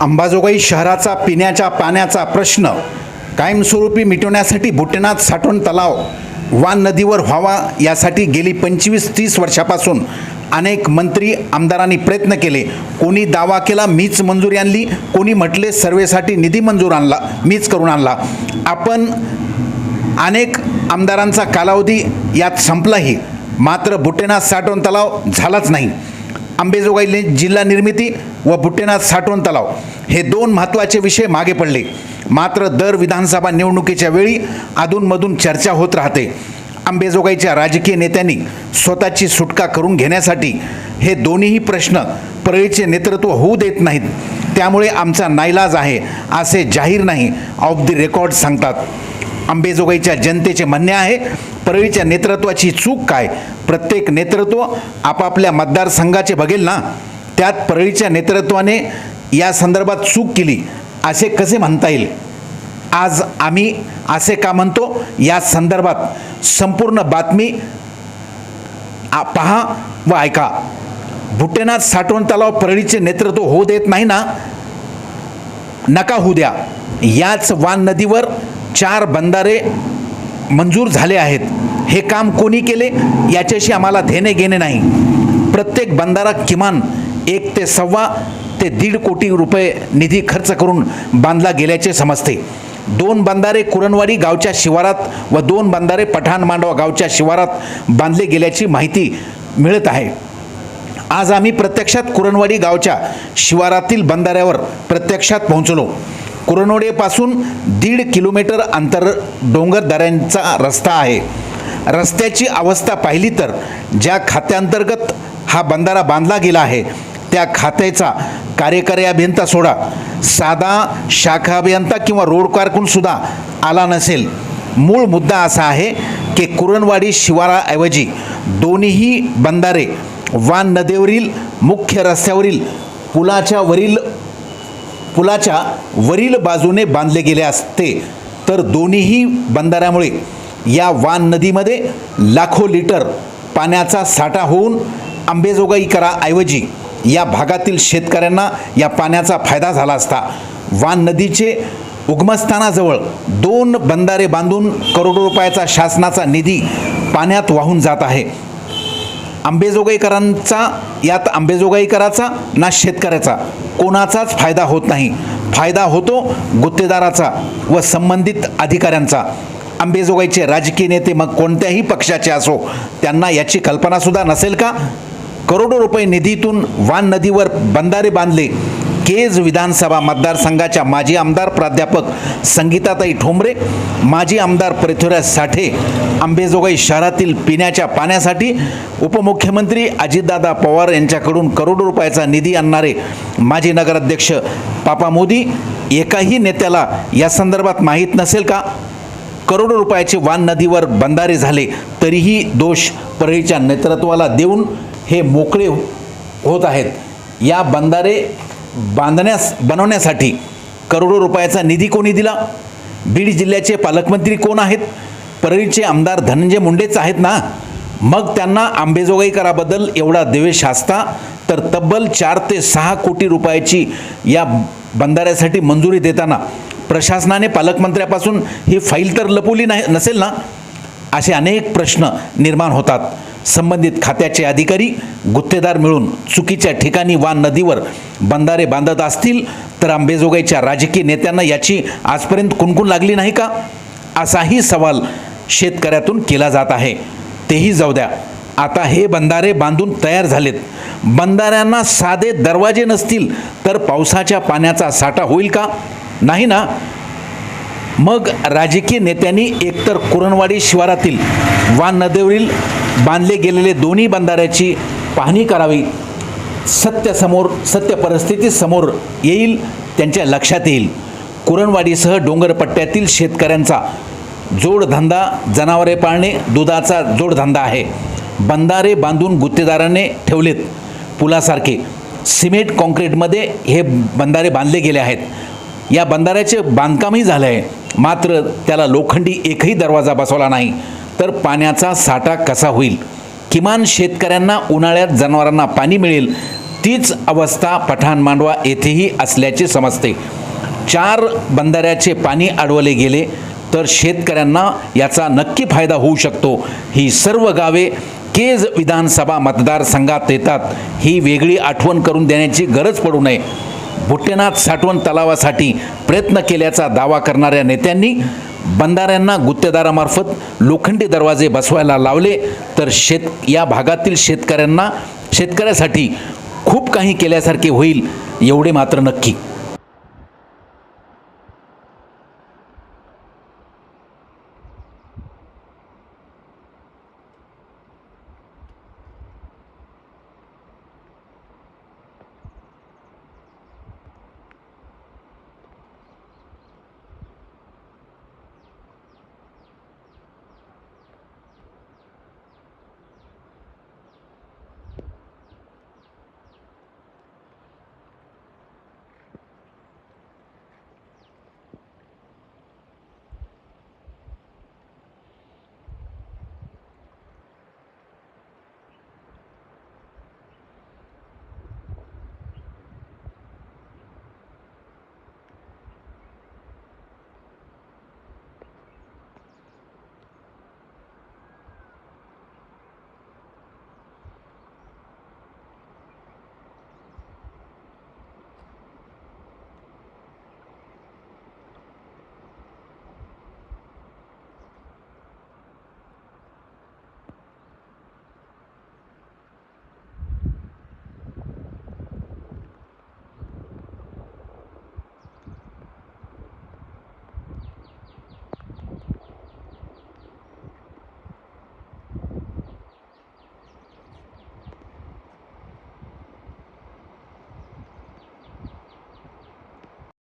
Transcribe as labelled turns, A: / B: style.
A: अंबाजोगाई शहराचा पिण्याच्या पाण्याचा प्रश्न. कायमस्वरूपी मिटवण्यासाठी भुटेनाथ साठवण तलाव. वान नदीवर व्हावा यासाठी गेली पंचवीस तीस वर्षापासून अनेक मंत्री आमदारांनी प्रयत्न केले. कोणी दावा केला मीच मंजुरी आणली. कोणी म्हटले सर्वेसाठी निधी मंजूर आणला मीच करून आणला. आपण अनेक आमदारांचा कालावधी यात संपलाही. मात्र भुटेनाथ साठवण तलाव झालाच नाही. अंबेजोगाई जिल्हा निर्मिती व बुट्टेनाथ साठवण तलाव हे दोन महत्त्वाचे विषय मागे पडले. मात्र दर विधानसभा निवडणुकीच्या वेळी अधूनमधून चर्चा होत राहते. आंबेजोगाईच्या राजकीय नेत्यांनी स्वतःची सुटका करून घेण्यासाठी हे दोन्हीही प्रश्न परळीचे नेतृत्व होऊ देत नाहीत. त्यामुळे आमचा नाईलाज आहे असे जाहीर नाही ऑफ दी रेकॉर्ड सांगतात. अंबेजोगाईच्या जनतेचे म्हणणे आहे परळीच्या नेतृत्वाची चूक काय? प्रत्येक नेतृत्व आपापल्या मतदारसंघाचे बघेल ना? त्यात परळीच्या नेतृत्वाने या संदर्भात चूक केली असे कसे म्हणता येईल? आज आम्ही असे का म्हणतो? या संदर्भात संपूर्ण बातमी आ- पहा व ऐका. भुट्टेनाथ साठवण तलाव परळीचे नेतृत्व होऊ देत नाही ना? नका होऊ द्या. याच वान नदीवर चार बंधारे मंजूर झाले आहेत. हे काम कोणी केले? याच्याशी आम्हाला घेणे घेणे नाही. प्रत्येक बंधारा किमान एक ते सव्वा ते दीड कोटी रुपये निधी खर्च करून बांधला गेल्याचे समजते. दोन बंधारे कुरणवाडी गावच्या शिवारात व दोन बंधारे पठाण मांडवा गावच्या शिवारात बांधले गेल्याची माहिती मिळत आहे. आज आम्ही प्रत्यक्षात कुरणवाडी गावच्या शिवारातील बंधाऱ्यावर प्रत्यक्षात पोहोचलो. कुरनोडेपासून दीड किलोमीटर अंतर डोंगरदऱ्यांचा रस्ता आहे. रस्त्याची अवस्था पाहिली तर ज्या खात्यांतर्गत हा बंधारा बांधला गेला आहे त्या खात्याचा कार्यकारी अभियंता सोडा. साधा शाखा अभियंता किंवा रोड कारकूनसुद्धा आला नसेल. मूळ मुद्दा असा आहे की कुरणवाडी शिवाराऐवजी दोन्हीही बंधारे वान नदीवरील मुख्य रस्त्यावरील पुलाच्या वरील पुलाच्या वरील बाजूने बांधले गेले असते. तर दोन्हीही बंधाऱ्यामुळे या वान नदीमध्ये लाखो लिटर पाण्याचा साठा होऊन आंबेजोगाई कराऐवजी या भागातील शेतकऱ्यांना या पाण्याचा फायदा झाला असता. वान नदीचे उगमस्थानाजवळ दोन बंधारे बांधून करोडो रुपयाचा शासनाचा निधी पाण्यात वाहून जात आहे. आंबेजोगाईकरांचा यात आंबेजोगाईकराचा ना शेतकऱ्याचा. कोणाचाच फायदा होत नाही. फायदा होतो गुत्तेदाराचा व संबंधित अधिकाऱ्यांचा. आंबेजोगाईचे राजकीय नेते मग कोणत्याही पक्षाचे असो त्यांना याची कल्पनासुद्धा नसेल का? करोडो रुपये निधीतून वान नदीवर बंधारे बांधले. केज विधानसभा मतदारसंघाच्या माजी आमदार प्राध्यापक संगीताताई ठोंबरे माजी आमदार पृथ्वीराज साठे आंबेजोगाई शहरातील पिण्याच्या पाण्यासाठी उपमुख्यमंत्री अजितदादा पवार यांच्याकडून करोडो रुपयाचा निधी आणणारे माजी नगराध्यक्ष पापा मोदी एकाही नेत्याला या संदर्भात माहीत नसेल का? करोडो रुपयाचे वान नदीवर बंधारे झाले तरीही दोष परळीच्या नेतृत्वाला देऊन हे मोकळे होत आहेत. या बंधारे बांधण्यास बनवण्यासाठी करोडो रुपयाचा निधी कोणी दिला? बीड जिल्ह्याचे पालकमंत्री कोण आहेत? परळीचे आमदार धनंजय मुंडेच आहेत ना? मग त्यांना आंबेजोगाई कराबद्दल एवढा द्वेष असता तर तब्बल चार ते सहा कोटी रुपयाची या बंधाऱ्यासाठी मंजुरी देताना प्रशासनाने पालकमंत्र्यापासून ही फाईल तर लपवली नाही नसेल ना? असे अनेक प्रश्न निर्माण होतात. संबंधित खात्याचे अधिकारी गुत्तेदार मिळून चुकीच्या ठिकाणी वा नदीवर बंधारे बांधत असतील तर आंबेजोगाईच्या राजकीय नेत्यांना याची आजपर्यंत कुणकुण लागली नाही का? असाही सवाल शेतकऱ्यातून केला जात आहे. तेही जाऊ द्या. आता हे बंधारे बांधून तयार झालेत. बंधाऱ्यांना साधे दरवाजे नसतील तर पावसाच्या पाण्याचा साठा होईल का? नाही ना? मग राजकीय नेत्यांनी एकतर कुरणवाडी शिवारातील वान नदीवरील बांधले गेलेले दोन्ही बंधाऱ्याची पाहणी करावी. सत्यसमोर सत्य परिस्थिती समोर येईल त्यांच्या लक्षात येईल. कुरणवाडीसह डोंगरपट्ट्यातील शेतकऱ्यांचा जोडधंदा जनावरे पाळणे दुधाचा जोडधंदा आहे. बंधारे बांधून गुत्तेदाराने ठेवलेत. पुलासारखे सिमेंट कॉन्क्रीटमध्ये हे बंधारे बांधले गेले आहेत. या बंधाऱ्याचे बांधकामही झालं आहे मात्र त्याला लोखंडी एकही दरवाजा बसवला नाही. तर पाण्याचा साठा कसा होईल? किमान शेतकऱ्यांना उन्हाळ्यात जनावरांना पाणी मिळेल तीच अवस्था पठाण मांडवा येथेही असल्याचे समजते. चार बंधाऱ्याचे पाणी अडवले गेले तर शेतकऱ्यांना याचा नक्की फायदा होऊ शकतो. ही सर्व गावे केज विधानसभा मतदारसंघात येतात. ही वेगळी आठवण करून देण्याची गरज पडू नये. भुट्टेनाथ साठवण तलावासाठी प्रयत्न केल्याचा दावा करणाऱ्या नेत्यांनी बंधाऱ्यांना गुत्तेदारामार्फत लोखंडी दरवाजे बसवायला लावले. तर शेत या भागातील शेतकऱ्यांना शेतकऱ्यासाठी खूप काही केल्यासारखे होईल एवढे मात्र नक्की.